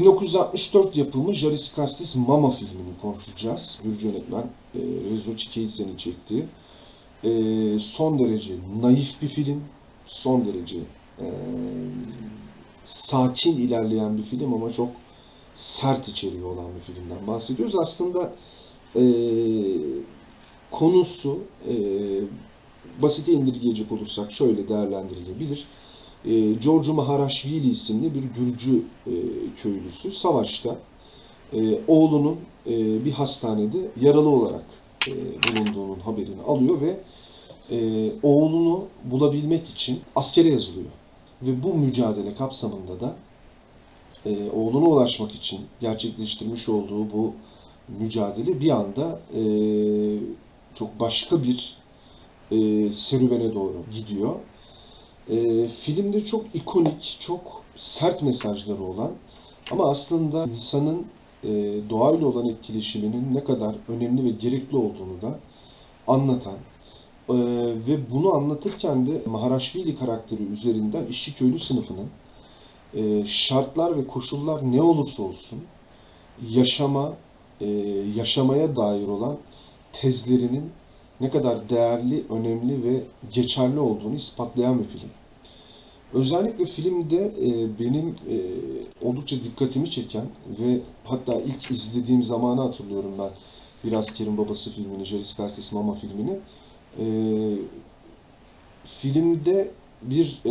1964 yapımı Jaris Kastis Mama filmini konuşacağız. Gürcü yönetmen e, Rezo Çikeysen'in çektiği. E, son derece naif bir film. Son derece e, sakin ilerleyen bir film ama çok sert içeriği olan bir filmden bahsediyoruz. Aslında e, konusu e, basite indirgeyecek olursak şöyle değerlendirilebilir. E, Giorgio Maharashvili isimli bir Gürcü e, köylüsü savaşta e, oğlunun e, bir hastanede yaralı olarak e, bulunduğunun haberini alıyor ve e, oğlunu bulabilmek için askere yazılıyor. Ve bu mücadele kapsamında da e, oğluna ulaşmak için gerçekleştirmiş olduğu bu mücadele bir anda e, çok başka bir e, serüvene doğru gidiyor. E, filmde çok ikonik, çok sert mesajları olan ama aslında insanın e, doğayla olan etkileşiminin ne kadar önemli ve gerekli olduğunu da anlatan e, ve bunu anlatırken de Maharaşvili karakteri üzerinden işçi köylü sınıfının e, şartlar ve koşullar ne olursa olsun yaşama, e, yaşamaya dair olan tezlerinin ne kadar değerli, önemli ve geçerli olduğunu ispatlayan bir film. Özellikle filmde e, benim e, oldukça dikkatimi çeken ve hatta ilk izlediğim zamanı hatırlıyorum ben. Bir Askerin Babası filmini, Jaris Kastis Mama filmini. E, filmde bir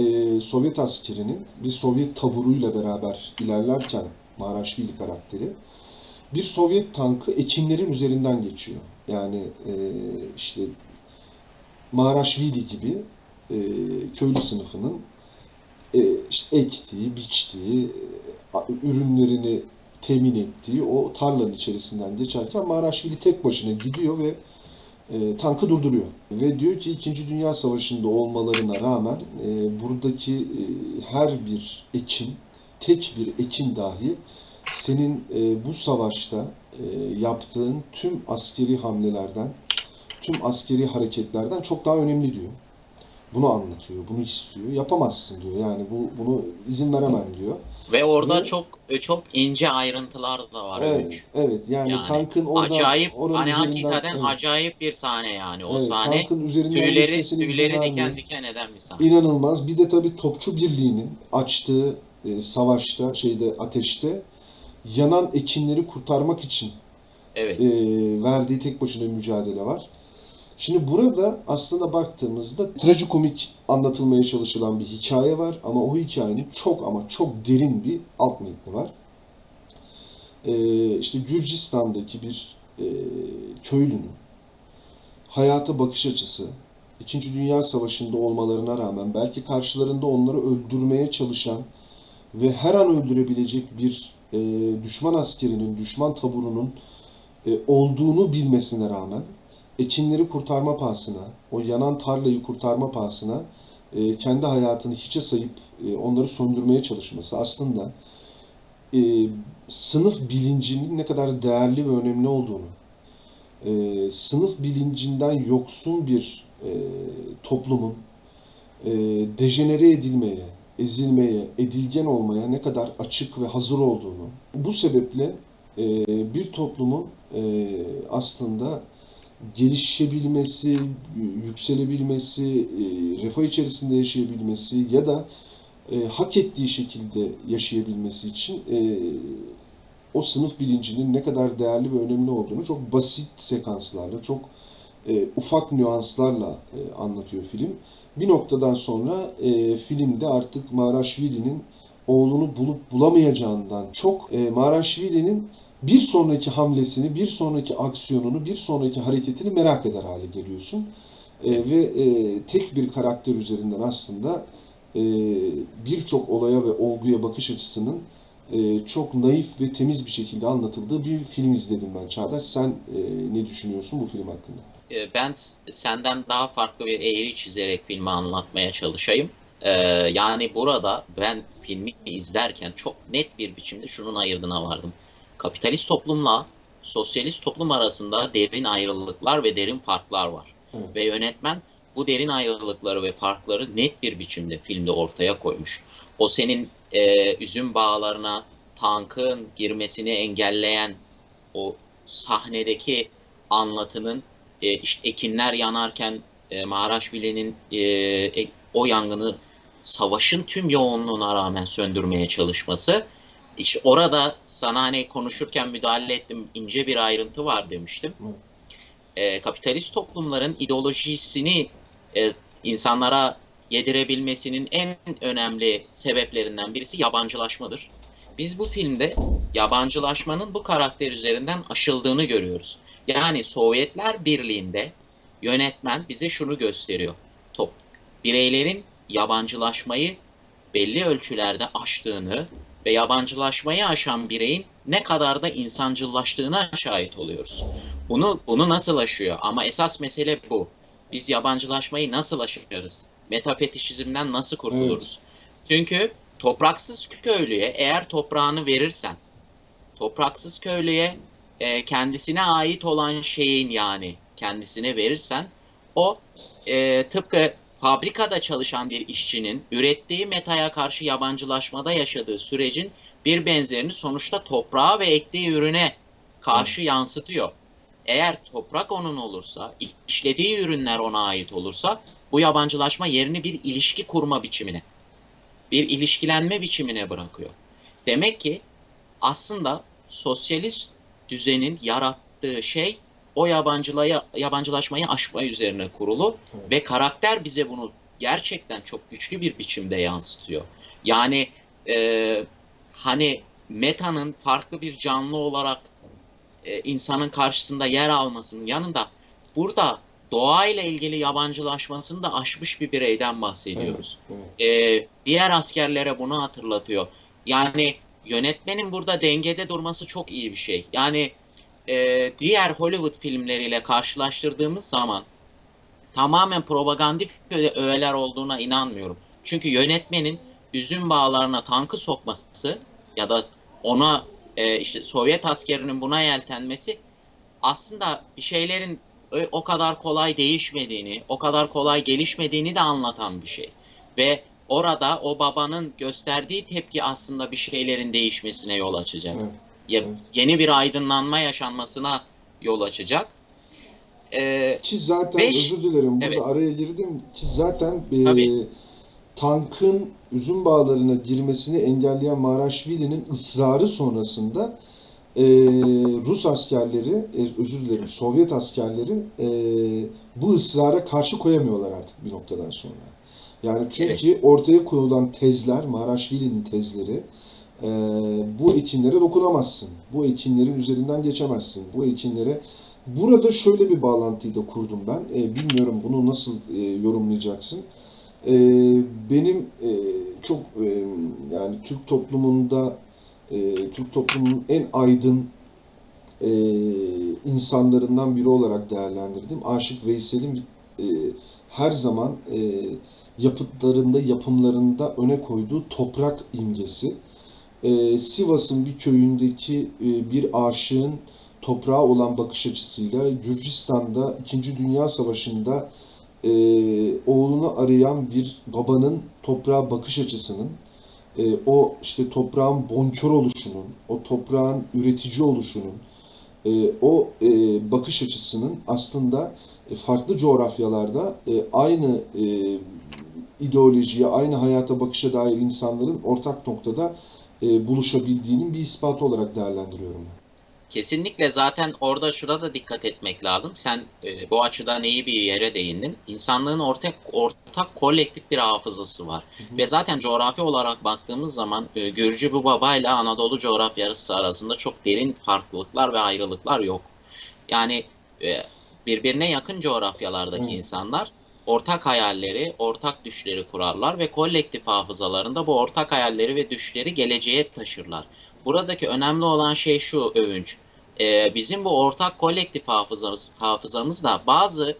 Sovyet askerinin bir Sovyet taburuyla beraber ilerlerken Maraşvili karakteri bir Sovyet tankı ekinlerin üzerinden geçiyor. Yani e, işte Maraşvili gibi e, köylü sınıfının e, işte ektiği, biçtiği, ürünlerini temin ettiği o tarlanın içerisinden geçerken Maraşvili tek başına gidiyor ve e, tankı durduruyor. Ve diyor ki İkinci Dünya Savaşı'nda olmalarına rağmen e, buradaki e, her bir ekin, tek bir ekin dahi senin e, bu savaşta e, yaptığın tüm askeri hamlelerden, tüm askeri hareketlerden çok daha önemli diyor. Bunu anlatıyor, bunu istiyor. Yapamazsın diyor. Yani bu bunu izin veremem diyor. Ve orada Ve- çok e, çok ince ayrıntılar da var Evet, Ömür. evet. Yani, Yani tankın orada acayip hani hakikaten evet, acayip bir sahne yani. O evet, sahne tankın tüyleri tüyleri diken diken eden bir sahne. İnanılmaz. Bir de tabii Topçu Birliği'nin açtığı e, savaşta, şeyde ateşte yanan ekinleri kurtarmak için Evet. e, verdiği tek başına mücadele var. Şimdi burada aslında baktığımızda trajikomik anlatılmaya çalışılan bir hikaye var ama o hikayenin çok ama çok derin bir alt metni var. E, işte Gürcistan'daki bir e, köylünün hayata bakış açısı, İkinci Dünya Savaşı'nda olmalarına rağmen belki karşılarında onları öldürmeye çalışan ve her an öldürebilecek bir e, düşman askerinin, düşman taburunun e, olduğunu bilmesine rağmen ekinleri kurtarma pahasına, o yanan tarlayı kurtarma pahasına e, kendi hayatını hiçe sayıp e, onları söndürmeye çalışması aslında e, sınıf bilincinin ne kadar değerli ve önemli olduğunu, e, sınıf bilincinden yoksun bir e, toplumun e, dejenere edilmeye, ezilmeye, edilgen olmaya ne kadar açık ve hazır olduğunu, bu sebeple e, bir toplumun e, aslında gelişebilmesi, yükselebilmesi, e, refah içerisinde yaşayabilmesi ya da e, hak ettiği şekilde yaşayabilmesi için e, o sınıf bilincinin ne kadar değerli ve önemli olduğunu çok basit sekanslarla, çok e, ufak nüanslarla e, anlatıyor film. Bir noktadan sonra e, filmde artık Maraşvili'nin oğlunu bulup bulamayacağından çok e, Maraşvili'nin bir sonraki hamlesini, bir sonraki aksiyonunu, bir sonraki hareketini merak eder hale geliyorsun. E, ve e, tek bir karakter üzerinden aslında e, birçok olaya ve olguya bakış açısının e, çok naif ve temiz bir şekilde anlatıldığı bir film izledim ben Çağdaş. Sen e, ne düşünüyorsun bu film hakkında? E, Ben senden daha farklı bir eğri çizerek filmi anlatmaya çalışayım. Yani burada ben filmi izlerken çok net bir biçimde şunun ayırdına vardım. Kapitalist toplumla sosyalist toplum arasında derin ayrılıklar ve derin farklar var. Evet. Ve yönetmen bu derin ayrılıkları ve farkları net bir biçimde filmde ortaya koymuş. O senin e, üzüm bağlarına tankın girmesini engelleyen o sahnedeki anlatının e, işte ekinler yanarken e, Maharaşvili'nin e, e, o yangını savaşın tüm yoğunluğuna rağmen söndürmeye çalışması. İşte orada sana hani konuşurken müdahale ettim ince bir ayrıntı var demiştim. E, kapitalist toplumların ideolojisini e, insanlara yedirebilmesinin en önemli sebeplerinden birisi yabancılaşmadır. Biz bu filmde yabancılaşmanın bu karakter üzerinden aşıldığını görüyoruz. Yani Sovyetler Birliği'nde yönetmen bize şunu gösteriyor. Top, bireylerin yabancılaşmayı belli ölçülerde aştığını ve yabancılaşmayı aşan bireyin ne kadar da insancıllaştığına şahit oluyoruz. Bunu bunu nasıl aşıyor? Ama esas mesele bu. Biz yabancılaşmayı nasıl aşarız? Metafetişizmden nasıl kurtuluruz? Çünkü topraksız köylüye eğer toprağını verirsen, topraksız köylüye e, kendisine ait olan şeyin yani kendisine verirsen, o e, tıpkı fabrikada çalışan bir işçinin ürettiği metaya karşı yabancılaşmada yaşadığı sürecin bir benzerini sonuçta toprağa ve ektiği ürüne karşı yansıtıyor. Eğer toprak onun olursa, işlediği ürünler ona ait olursa bu yabancılaşma yerini bir ilişki kurma biçimine, bir ilişkilenme biçimine bırakıyor. Demek ki aslında sosyalist düzenin yarattığı şey o yabancılaya, yabancılaşmayı aşma üzerine kurulu Evet. ve karakter bize bunu gerçekten çok güçlü bir biçimde yansıtıyor. Yani e, hani Meta'nın farklı bir canlı olarak e, insanın karşısında yer almasının yanında burada doğayla ilgili yabancılaşmasını da aşmış bir bireyden bahsediyoruz. Evet. E, diğer askerlere bunu hatırlatıyor. Yani yönetmenin burada dengede durması çok iyi bir şey. Yani e, diğer Hollywood filmleriyle karşılaştırdığımız zaman tamamen propagandif öğe- öğeler olduğuna inanmıyorum. Çünkü yönetmenin üzüm bağlarına tankı sokması ya da ona e, işte Sovyet askerinin buna yeltenmesi aslında bir şeylerin o kadar kolay değişmediğini, o kadar kolay gelişmediğini de anlatan bir şey. Ve orada o babanın gösterdiği tepki aslında bir şeylerin değişmesine yol açacak. Evet. Ya-. Yeni bir aydınlanma yaşanmasına yol açacak. Ee, Ki zaten Beş- özür dilerim burada Evet. araya girdim ki zaten e, Tabii. tankın üzüm bağlarına girmesini engelleyen Maraşvili'nin ısrarı sonrasında e, Rus askerleri, e, özür dilerim Sovyet askerleri e, bu ısrara karşı koyamıyorlar artık bir noktadan sonra. Yani çünkü ortaya koyulan tezler, Maraşvili'nin tezleri e, bu ekinlere dokunamazsın. Bu ekinlerin üzerinden geçemezsin. Bu ekinlere Burada şöyle bir bağlantıyı da kurdum ben. E, bilmiyorum bunu nasıl e, yorumlayacaksın. E, benim e, çok e, yani Türk toplumunda e, Türk toplumunun en aydın e, insanlarından biri olarak değerlendirdim. Aşık Veysel'in e, her zaman e, yapıtlarında, yapımlarında öne koyduğu toprak imgesi. E, Sivas'ın bir köyündeki e, bir aşığın toprağa olan bakış açısıyla Gürcistan'da İkinci Dünya Savaşı'nda e, oğlunu arayan bir babanın toprağa bakış açısının e, o işte toprağın bonkör oluşunun, o toprağın üretici oluşunun, e, o e, bakış açısının aslında e, farklı coğrafyalarda e, aynı e, ideolojiye, aynı hayata bakışa dair insanların ortak noktada e, buluşabildiğinin bir ispatı olarak değerlendiriyorum. ben. Kesinlikle zaten orada şurada dikkat etmek lazım. Sen e, bu açıdan iyi bir yere değindin. İnsanlığın ortak ortak kolektif bir hafızası var. Hı hı. Ve zaten coğrafi olarak baktığımız zaman e, Gürcü bu baba ile Anadolu coğrafyası arasında çok derin farklılıklar ve ayrılıklar yok. Yani e, birbirine yakın coğrafyalardaki Evet. insanlar ortak hayalleri, ortak düşleri kurarlar ve kolektif hafızalarında bu ortak hayalleri ve düşleri geleceğe taşırlar. Buradaki önemli olan şey şu övünç. Ee, bizim bu ortak kolektif hafızamız, hafızamızda bazı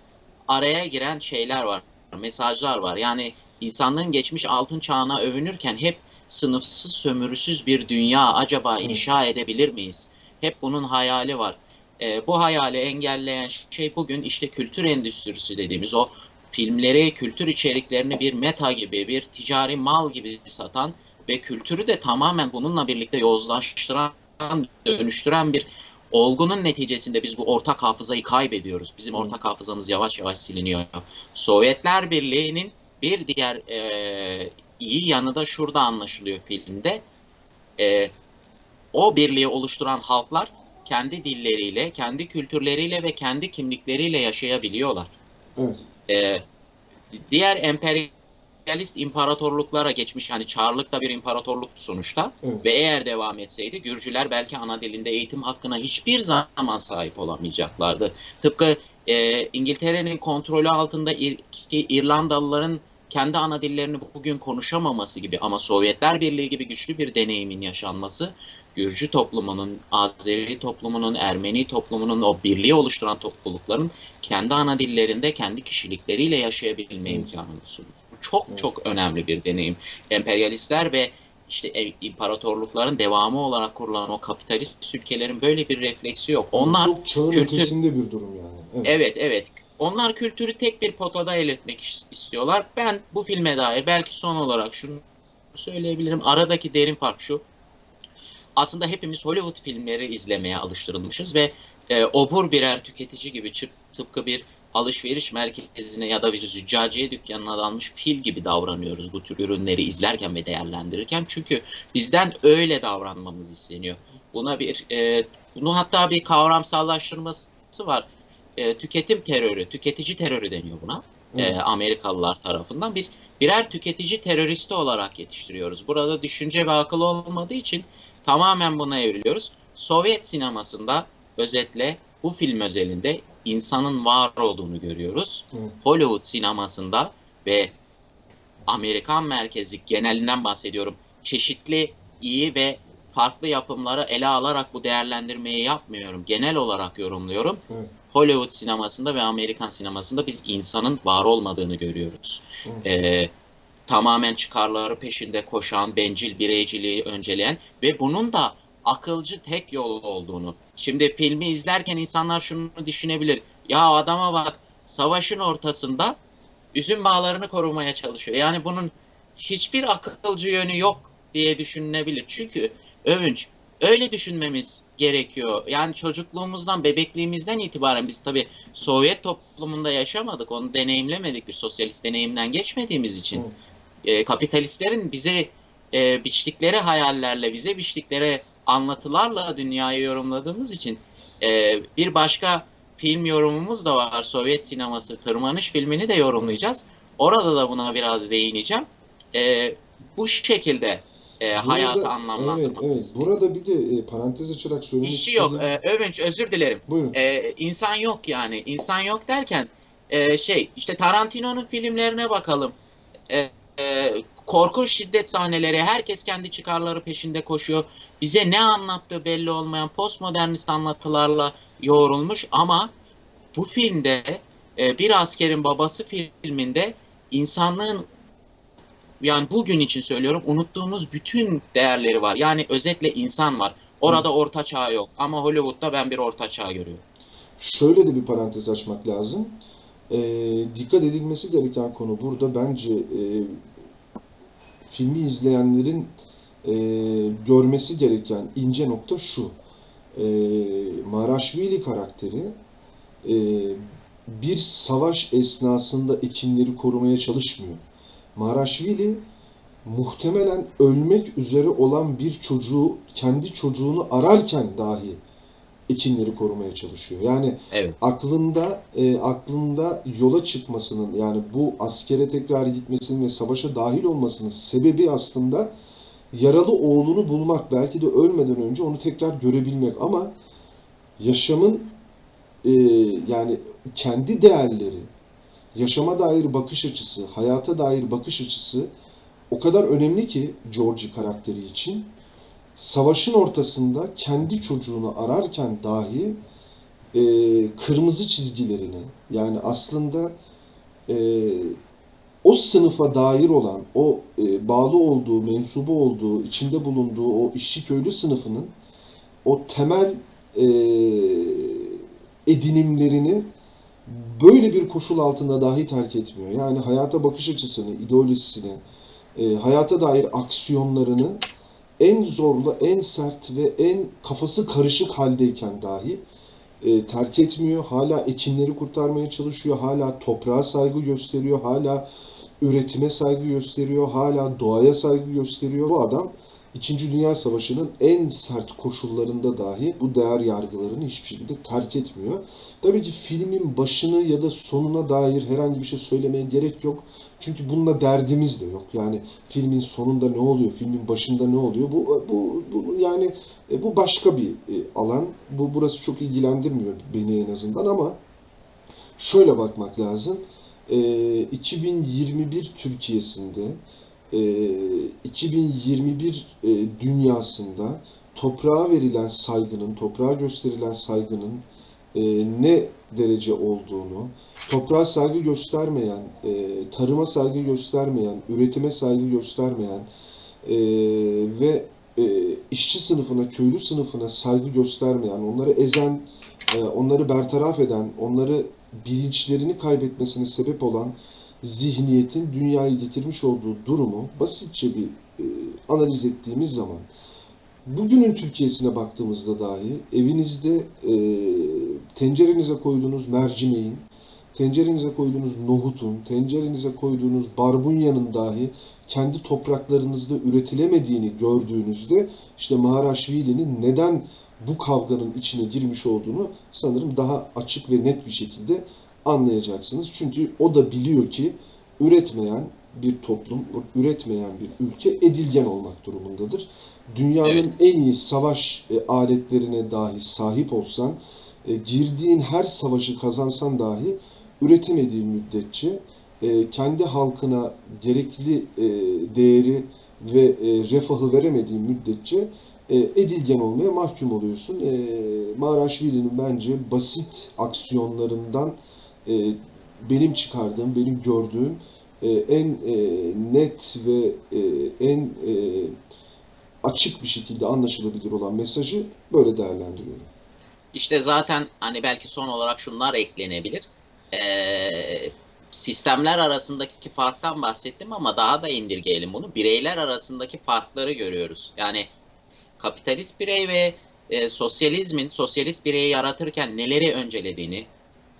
araya giren şeyler var, mesajlar var. Yani insanlığın geçmiş altın çağına övünürken hep sınıfsız, sömürüsüz bir dünya acaba inşa edebilir miyiz? Hep bunun hayali var. Ee, bu hayali engelleyen şey bugün işte kültür endüstrisi dediğimiz o filmleri, kültür içeriklerini bir meta gibi, bir ticari mal gibi satan ve kültürü de tamamen bununla birlikte yozlaştıran, dönüştüren bir olgunun neticesinde biz bu ortak hafızayı kaybediyoruz. Bizim ortak hafızamız yavaş yavaş siliniyor. Sovyetler Birliği'nin bir diğer e, iyi yanı da şurada anlaşılıyor filmde. E, o birliği oluşturan halklar kendi dilleriyle, kendi kültürleriyle ve kendi kimlikleriyle yaşayabiliyorlar. Evet. Ee, diğer emperyalist imparatorluklara geçmiş hani Çarlık da bir imparatorluktu sonuçta Evet. ve eğer devam etseydi Gürcüler belki ana dilinde eğitim hakkına hiçbir zaman sahip olamayacaklardı. Tıpkı e, İngiltere'nin kontrolü altında İr- ki İrlandalıların kendi ana dillerini bugün konuşamaması gibi ama Sovyetler Birliği gibi güçlü bir deneyimin yaşanması Gürcü toplumunun, Azeri toplumunun, Ermeni toplumunun o birliği oluşturan toplulukların kendi ana dillerinde kendi kişilikleriyle yaşayabilme imkanını sunur. Bu çok çok önemli bir deneyim. Emperyalistler ve işte e- imparatorlukların devamı olarak kurulan o kapitalist ülkelerin böyle bir refleksi yok. Onlar Çok çağın kültür- ötesinde bir durum yani. Evet. Evet evet. Onlar kültürü tek bir potada is- istiyorlar. Ben bu filme dair belki son olarak şunu söyleyebilirim. Aradaki derin fark şu. Aslında hepimiz Hollywood filmleri izlemeye alıştırılmışız ve e, obur birer tüketici gibi çıp, tıpkı bir alışveriş merkezine ya da bir züccaciye dükkanına dalmış fil gibi davranıyoruz bu tür ürünleri izlerken ve değerlendirirken. Çünkü bizden öyle davranmamız isteniyor. Buna bir e, bunu hatta bir kavramsallaştırması var e, tüketim terörü, tüketici terörü deniyor buna. E. Amerikalılar tarafından bir birer tüketici teröristi olarak yetiştiriyoruz. Burada düşünce ve akıl olmadığı için tamamen buna evriliyoruz. Sovyet sinemasında özetle bu film özelinde insanın var olduğunu görüyoruz. Evet. Hollywood sinemasında ve Amerikan merkezli genelinden bahsediyorum. Çeşitli iyi ve farklı yapımları ele alarak bu değerlendirmeyi yapmıyorum. Genel olarak yorumluyorum. Evet. Hollywood sinemasında ve Amerikan sinemasında biz insanın var olmadığını görüyoruz. Ee, tamamen çıkarları peşinde koşan, bencil bireyciliği önceleyen ve bunun da akılcı tek yol olduğunu. Şimdi filmi izlerken insanlar şunu düşünebilir. Ya adama bak savaşın ortasında üzüm bağlarını korumaya çalışıyor. Yani bunun hiçbir akılcı yönü yok diye düşünülebilir. Çünkü övünç öyle düşünmemiz gerekiyor. Yani çocukluğumuzdan, bebekliğimizden itibaren biz tabii Sovyet toplumunda yaşamadık, onu deneyimlemedik, bir sosyalist deneyimden geçmediğimiz için. E, kapitalistlerin bize e, biçtikleri hayallerle, bize biçtikleri anlatılarla dünyayı yorumladığımız için e, bir başka film yorumumuz da var. Sovyet sineması Tırmanış filmini de yorumlayacağız. Orada da buna biraz değineceğim. E, bu şekilde e, hayatı Burada- anlamlandırmak Evet, evet. Burada bir de e, parantez açarak söylemek İşçi yok. istediğim- E, övünç, özür dilerim. Buyurun. Ee, insan yok yani. İnsan yok derken e, şey işte Tarantino'nun filmlerine bakalım. E, e, korkunç şiddet sahneleri, herkes kendi çıkarları peşinde koşuyor. Bize ne anlattığı belli olmayan postmodernist anlatılarla yoğrulmuş ama bu filmde e, Bir Askerin Babası filminde insanlığın yani bugün için söylüyorum unuttuğumuz bütün değerleri var. Yani özetle insan var. Orada orta çağ yok ama Hollywood'da ben bir orta çağ görüyorum. Şöyle de bir parantez açmak lazım. E, dikkat edilmesi gereken konu burada bence e, filmi izleyenlerin e, görmesi gereken ince nokta şu. E, Maraşvili karakteri e, bir savaş esnasında ekinleri korumaya çalışmıyor. Maraşvili muhtemelen ölmek üzere olan bir çocuğu kendi çocuğunu ararken dahi ekinleri korumaya çalışıyor. Yani Evet. aklında e, aklında yola çıkmasının yani bu askere tekrar gitmesinin ve savaşa dahil olmasının sebebi aslında yaralı oğlunu bulmak. Belki de ölmeden önce onu tekrar görebilmek ama yaşamın e, yani kendi değerleri, yaşama dair bakış açısı, hayata dair bakış açısı o kadar önemli ki Georgie karakteri için. Savaşın ortasında kendi çocuğunu ararken dahi e, kırmızı çizgilerini yani aslında e, o sınıfa dair olan, o e, bağlı olduğu, mensubu olduğu, içinde bulunduğu o işçi köylü sınıfının o temel e, edinimlerini böyle bir koşul altında dahi terk etmiyor. Yani hayata bakış açısını, ideolojisini, e, hayata dair aksiyonlarını en zorlu, en sert ve en kafası karışık haldeyken dahi e, terk etmiyor. Hala ekinleri kurtarmaya çalışıyor. Hala toprağa saygı gösteriyor. Hala üretime saygı gösteriyor. Hala doğaya saygı gösteriyor. Bu adam İkinci Dünya Savaşı'nın en sert koşullarında dahi bu değer yargılarını hiçbir şekilde terk etmiyor. Tabii ki filmin başını ya da sonuna dair herhangi bir şey söylemeye gerek yok. Çünkü bununla derdimiz de yok. Yani filmin sonunda ne oluyor, filmin başında ne oluyor? Bu bu, bu yani e, bu başka bir e, alan. Bu burası çok ilgilendirmiyor beni en azından ama şöyle bakmak lazım. E, 2021 Türkiye'sinde e, 2021 e, dünyasında toprağa verilen saygının, toprağa gösterilen saygının e, ne derece olduğunu, toprağa saygı göstermeyen, e, tarıma saygı göstermeyen, üretime saygı göstermeyen e, ve işçi sınıfına, köylü sınıfına saygı göstermeyen, onları ezen, onları bertaraf eden, onları bilinçlerini kaybetmesine sebep olan zihniyetin dünyayı getirmiş olduğu durumu basitçe bir analiz ettiğimiz zaman bugünün Türkiye'sine baktığımızda dahi evinizde e, tencerenize koyduğunuz mercimeğin, tencerenize koyduğunuz nohutun, tencerenize koyduğunuz barbunyanın dahi kendi topraklarınızda üretilemediğini gördüğünüzde işte Maharaşvili'nin neden bu kavganın içine girmiş olduğunu sanırım daha açık ve net bir şekilde anlayacaksınız. Çünkü o da biliyor ki üretmeyen bir toplum, üretmeyen bir ülke edilgen olmak durumundadır. Dünyanın Evet. en iyi savaş e, aletlerine dahi sahip olsan, e, girdiğin her savaşı kazansan dahi üretemediğin müddetçe e, kendi halkına gerekli e, değeri ve e, refahı veremediğin müddetçe e, edilgen olmaya mahkum oluyorsun. E, Maraşvili'nin bence basit aksiyonlarından e, benim çıkardığım, benim gördüğüm e, en e, net ve e, en e, açık bir şekilde anlaşılabilir olan mesajı böyle değerlendiriyorum. İşte zaten hani belki son olarak şunlar eklenebilir. Ee, sistemler arasındaki farktan bahsettim ama daha da indirgeyelim bunu. Bireyler arasındaki farkları görüyoruz. Yani kapitalist birey ve e, sosyalizmin, sosyalist bireyi yaratırken neleri öncelediğini,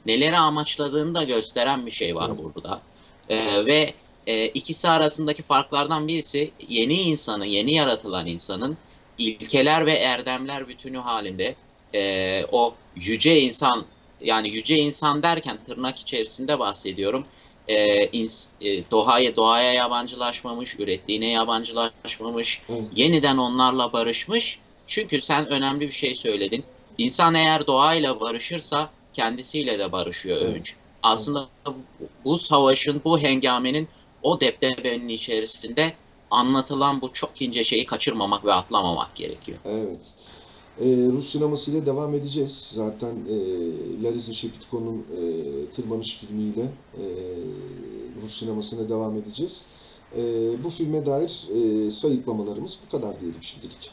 neleri amaçladığını da gösteren bir şey var Evet. burada. Ee, ve e, ikisi arasındaki farklardan birisi yeni insanın, yeni yaratılan insanın ilkeler ve erdemler bütünü halinde e, o yüce insan yani yüce insan derken tırnak içerisinde bahsediyorum. E, ins- e, doğaya doğaya yabancılaşmamış, ürettiğine yabancılaşmamış, Evet. yeniden onlarla barışmış. Çünkü sen önemli bir şey söyledin. İnsan eğer doğayla barışırsa kendisiyle de barışıyor Evet. önce. Aslında bu, savaşın, bu hengamenin o deptebenin içerisinde anlatılan bu çok ince şeyi kaçırmamak ve atlamamak gerekiyor. Evet. Ee, Rus sinemasıyla devam edeceğiz. Zaten e, Larisa Shepitko'nun e, Tırmanış filmiyle e, Rus sinemasına devam edeceğiz. E, bu filme dair e, sayıklamalarımız bu kadar diyelim şimdilik.